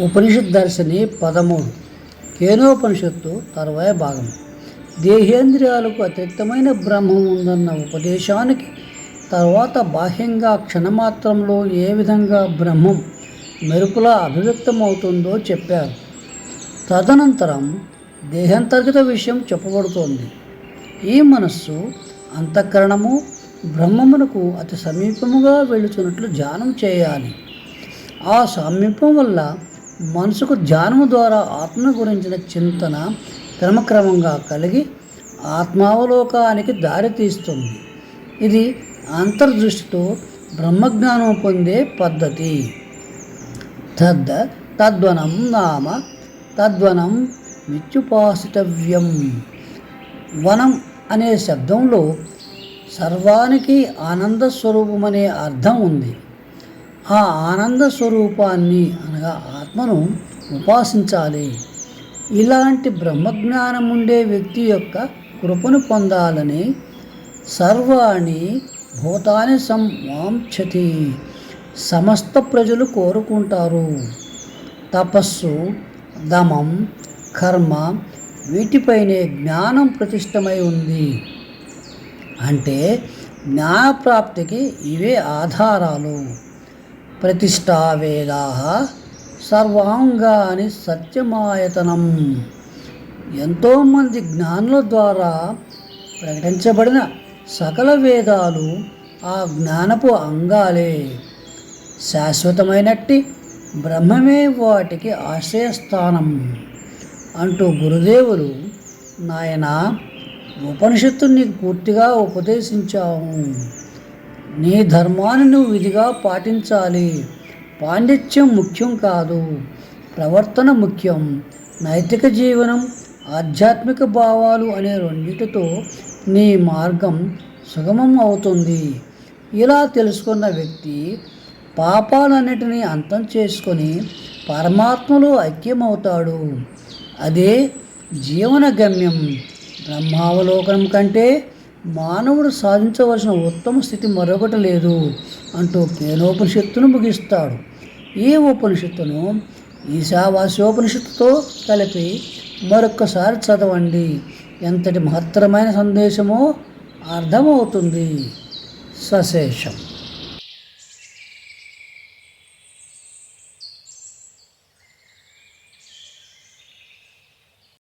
ఉపనిషత్ దర్శని పదమూడు. కేనోపనిషత్తు తర్వాయ భాగం. దేహేంద్రియాలకు అతిరిక్తమైన బ్రహ్మం ఉందన్న ఉపదేశానికి తర్వాత బాహ్యంగా క్షణమాత్రంలో ఏ విధంగా బ్రహ్మం మెరుపులా అభివ్యక్తమవుతుందో చెప్పారు. తదనంతరం దేహంతర్గత విషయం చెప్పబడుతోంది. ఈ మనస్సు అంతఃకరణము బ్రహ్మమునకు అతి సమీపముగా వెళుతున్నట్లు ధ్యానం చేయాలి. ఆ సమీపం వల్ల మనసుకు ధ్యానము ద్వారా ఆత్మ గురించిన చింతన క్రమక్రమంగా కలిగి ఆత్మావలోకానికి దారితీస్తుంది ఇది అంతర్దృష్టితో బ్రహ్మజ్ఞానం పొందే పద్ధతి. తద్ తద్వనం నామ తద్వనం విత్యుపాసితవ్యం వనం అనే శబ్దంలో సర్వానికి ఆనంద స్వరూపమనే అర్థం ఉంది. ఆ ఆనంద స్వరూపాన్ని అనగా ఆత్మను ఉపాసించాలి. ఇలాంటి బ్రహ్మజ్ఞానం ఉండే వ్యక్తి యొక్క కృపను పొందాలని సర్వాణి భూతాన్ని సంవాంఛతి సమస్త ప్రజలు కోరుకుంటారు. తపస్సు దమం కర్మ వీటిపైనే జ్ఞానం ప్రతిష్టమై ఉంది. అంటే జ్ఞానప్రాప్తికి ఇవే ఆధారాలు. ప్రతిష్టావేదా సర్వాంగాని సత్యమాయతనం. ఎంతోమంది జ్ఞానుల ద్వారా ప్రకటించబడిన సకల వేదాలు ఆ జ్ఞానపు అంగాలే. శాశ్వతమైనట్టి బ్రహ్మమే వాటికి ఆశ్రయస్థానం అంటూ గురుదేవులు నాయన ఉపనిషత్తు నీకు పూర్తిగా ఉపదేశించాము నీ ధర్మాన్ని నువ్వు విధిగా పాటించాలి. పాండిత్యం ముఖ్యం కాదు. ప్రవర్తన ముఖ్యం. నైతిక జీవనం ఆధ్యాత్మిక భావాలు అనే రెండింటితో నీ మార్గం సుగమం అవుతుంది. ఇలా తెలుసుకున్న వ్యక్తి పాపాలన్నిటినీ అంతం చేసుకొని పరమాత్మలో ఐక్యమవుతాడు. అదే జీవన గమ్యం. బ్రహ్మావలోకనం కంటే మానవుడు సాధించవలసిన ఉత్తమ స్థితి మరొకటి లేదు అంటూ కేనోపనిషత్తును ముగిస్తాడు. ఈ ఉపనిషత్తును ఈశావాస్యోపనిషత్తుతో కలిపి మరొక్కసారి చదవండి. ఎంతటి మహత్తరమైన సందేశమో అర్థమవుతుంది. సశేషం.